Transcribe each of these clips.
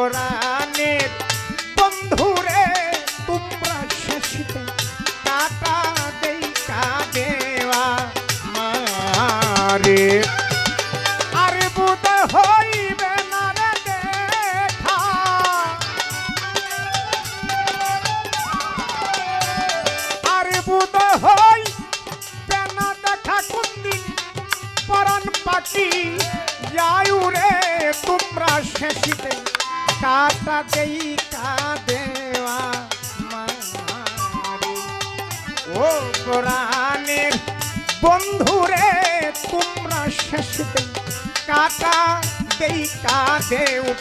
পরাণের বন্ধুরে তোমরা শেষিতে কাটা দেই দেওয়া মারে। আরে বুধ যায়ু রে তোমরা শেষিতে কাটা দেই কা দেওয়া মারে ও কোরআনের বন্ধুরে তোমরা শেষ কাটা দেই কা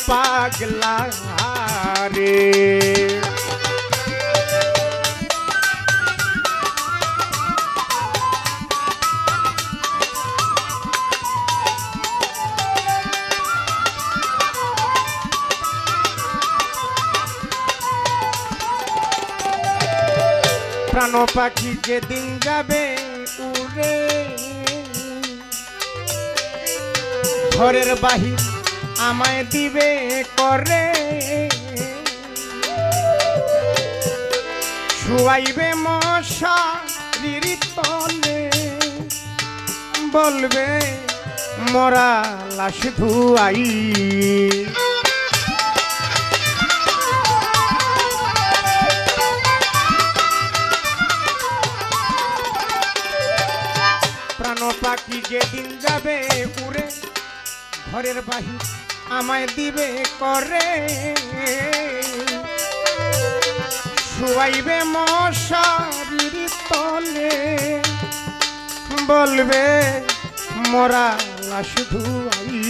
পাগলা রে প্রাণ পাখি যেদিন যাবে উড়ে। ঘরের বাহির আমায় দিবে করে। শুয়াইবে মশা তলে। বলবে, মরা লাশ ধুয়াই। যেদিন যাবে উড়ে, ঘরের বাহির আমায় দিবে করে। শুয়াইবে মশারির তলে, বলবে, মরা লাশ ধুয়াই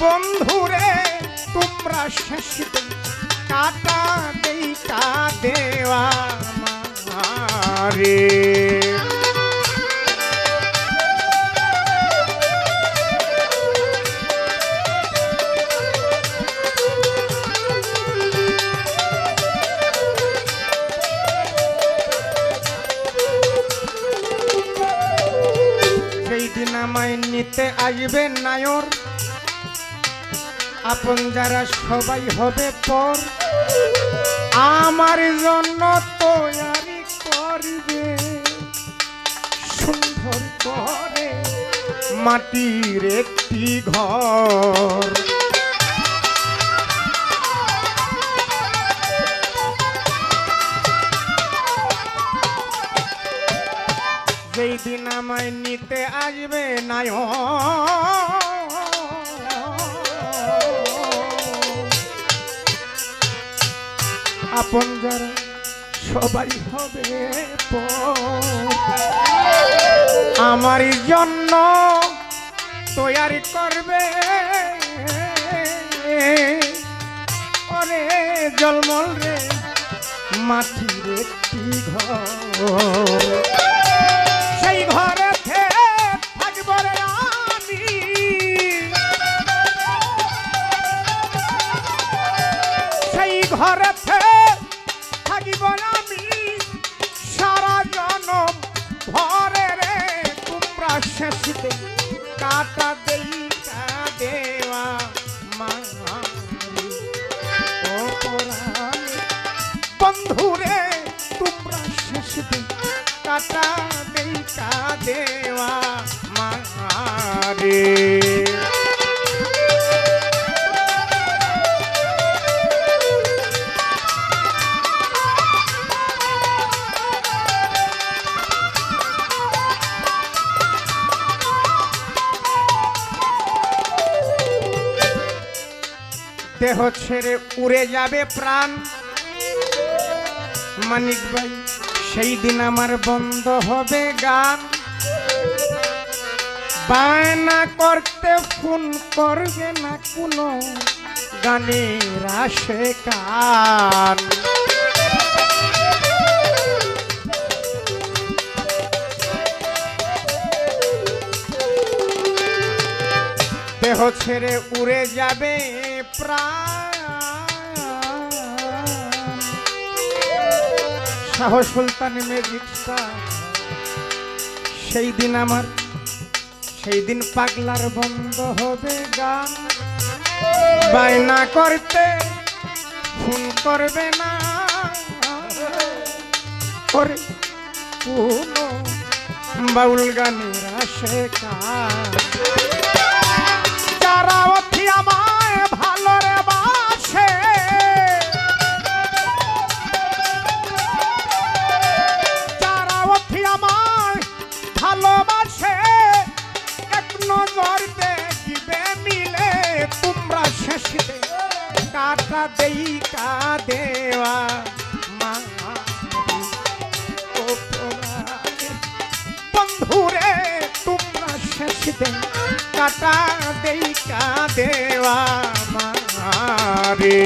বন্ধুরে তোমরা শেষে কাটা দেই কা দেওয়া মারে দিন নিতে আসবে নায়র আপন যারা সবাই হবে পর, আমার জন্য তৈরি করবে। সুন্দর করে মাটির একটি ঘর। যেই দিন আমায় নিতে আসবে নায় আপন যারা সবাই হবে। আমার জন্য তৈরি করবে। ওরে জলমল রে, মাটির একটি ঘর। সেই ঘরে সেই ঘরে তোমরা শেষতে কাটা দেই কা দেওয়া মা ও কোরআন বন্ধুরে তোমরা শেষতে কাটা দেই কা দেওয়া মারে দেহ ছেড়ে উড়ে যাবে প্রাণ। মানিক ভাই, সেই দিন আমার বন্ধ হবে গান। বায়না করতে ফোন করবে না কোনো গানের আসে কান। দেহ ছেড়ে উড়ে যাবে প্রাণ। শাহ সুলতান ম্যাজিক সেই দিন আমার, সেই দিন পাগলার বন্ধ হবে গান। বায়না করতে ফোন করবে না। করে কোনো বাউল গানের আসে কান। কা দেওয়া মা বন্ধুরে তোমরা শেষ দে কাটা দেই কা দেওয়া মারে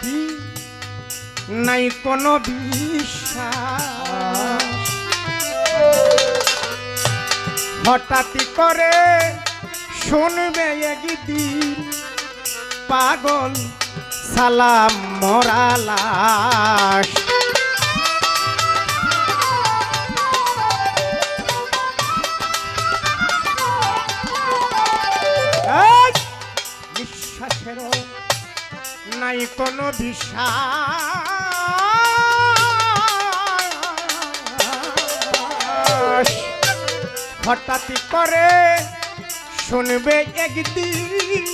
কি নাই কোনো বিশ্বাস। হঠাৎই করে শুনবে একদিন পাগল সালাম মরালাস কোনো বিশ্বাস হঠাৎই করে শুনবে একদিন।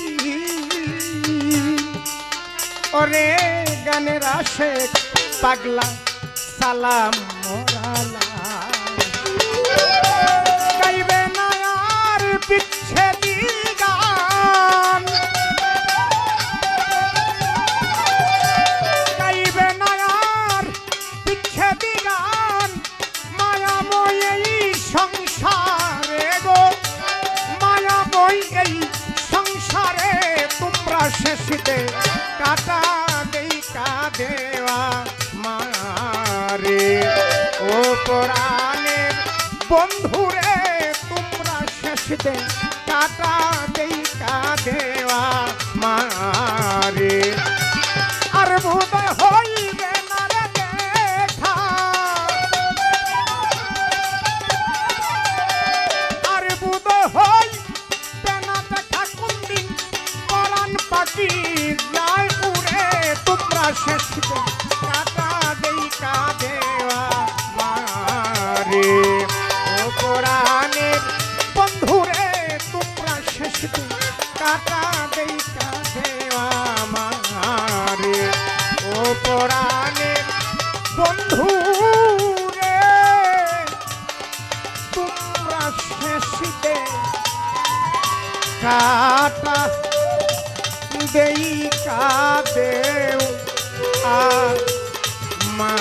ওরে গানের আসে পাগলা সালাম মোরালা। গাইবে না আর বিচ্ছেদি শেষিতে কাটা দেই কা দেওয়া মারে। ও পরাণের বন্ধুরে তোমরা শেষিতে কাটা দেই কা মারে। আসছে শীতে। কাটা দেই কাদেও আর মা